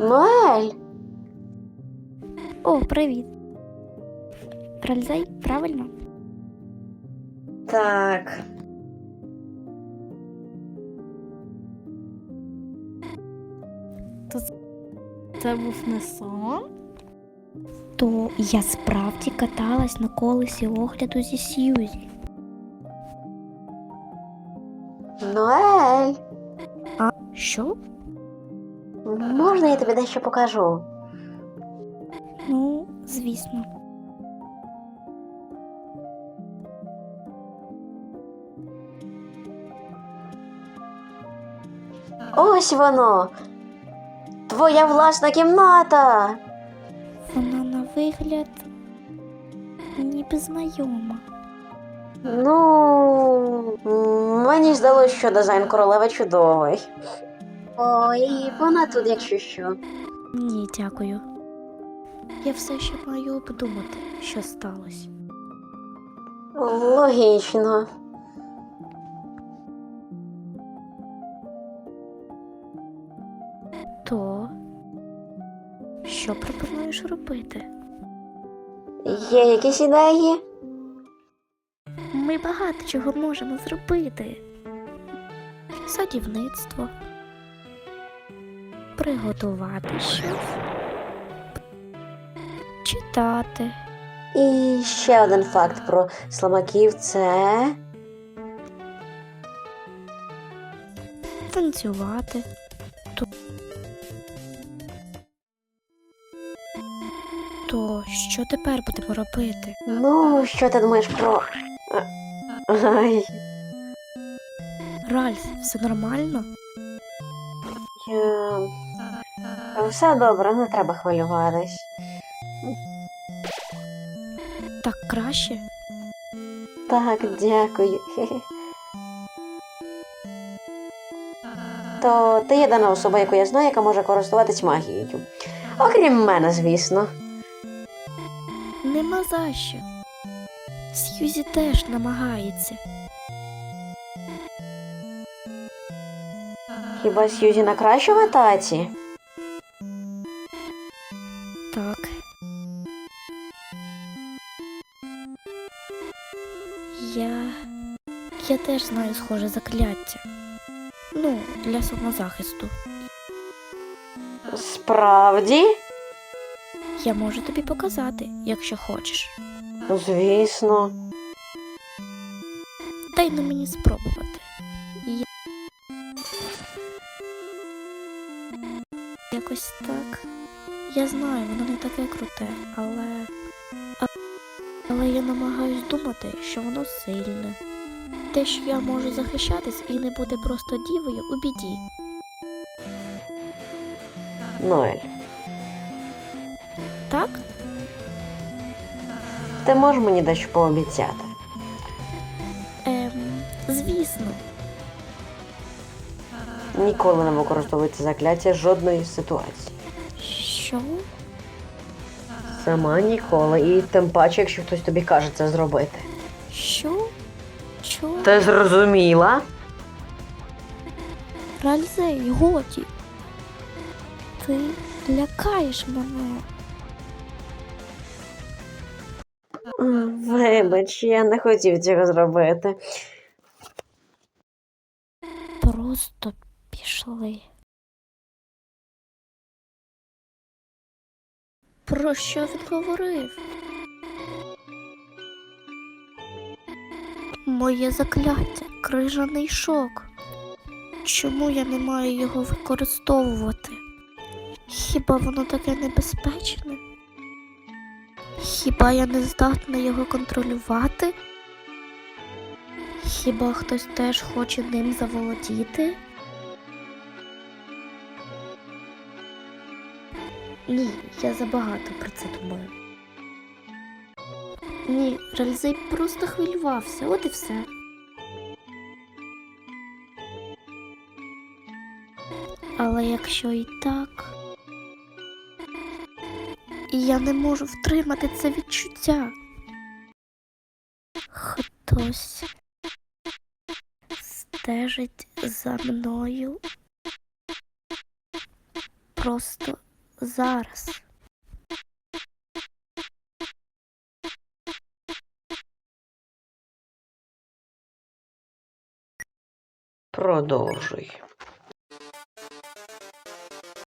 Ноель! О, привіт. Ральзей, правильно? Так. Це був не сон? То я справді каталась на колесі огляду зі Сьюзі. Ноель! Що? Можна я тобі дещо покажу? Ну, звісно. Ось воно! Твоя власна кімната! Вона на вигляд ніби знайома. Ну, мені здалося, що дизайн королеви чудовий. Ой, вона тут, якщо що. Ні, дякую. Я все ще маю обдумати, що сталося. Логічно. То що пропонуєш робити? Є якісь ідеї? Ми багато чого можемо зробити. Садівництво. Приготувати щось. Читати. І ще один факт про слабаків це. Танцювати. То, що тепер будемо робити? Ну, що ти думаєш про. Ай, Ральф, все нормально? е, Все добре, не треба хвилюватись. Так краще? Так, дякую. То ти єдина особа, яку я знаю, яка може користуватись магією. Окрім мене, звісно. Нема за що. Сьюзі теж намагається. Хіба Сьюзі на кращого таці? Я. Я теж знаю схоже закляття. Ну, для самозахисту. Справді? Я можу тобі показати, якщо хочеш. Звісно. Дай на мені спробувати. Я... Якось так. Я знаю, воно не таке круте, але. Але я намагаюсь думати, що воно сильне. Те, що я можу захищатись і не бути просто дівою у біді. Ноель, Так? ти можеш мені дещо пообіцяти? Ем, звісно. Ніколи не використовується закляття жодної ситуації. Що? Сама ніколи, і тим паче, якщо хтось тобі каже це зробити. Що? Чого? Ти зрозуміла? Ральзей, годі. Ти лякаєш мене. Вибач, я не хотів цього зробити. Просто пішли. Про що він говорив? Моє закляття, крижаний шок. Чому я не маю його використовувати? Хіба воно таке небезпечне? Хіба я не здатна його контролювати? Хіба хтось теж хоче ним заволодіти? Ні, я забагато про це думаю. Ні, Ральзей просто хвилювався, от і все. Але якщо і так, я не можу втримати це відчуття. Хтось стежить за мною. Просто зараз. Продовжуй.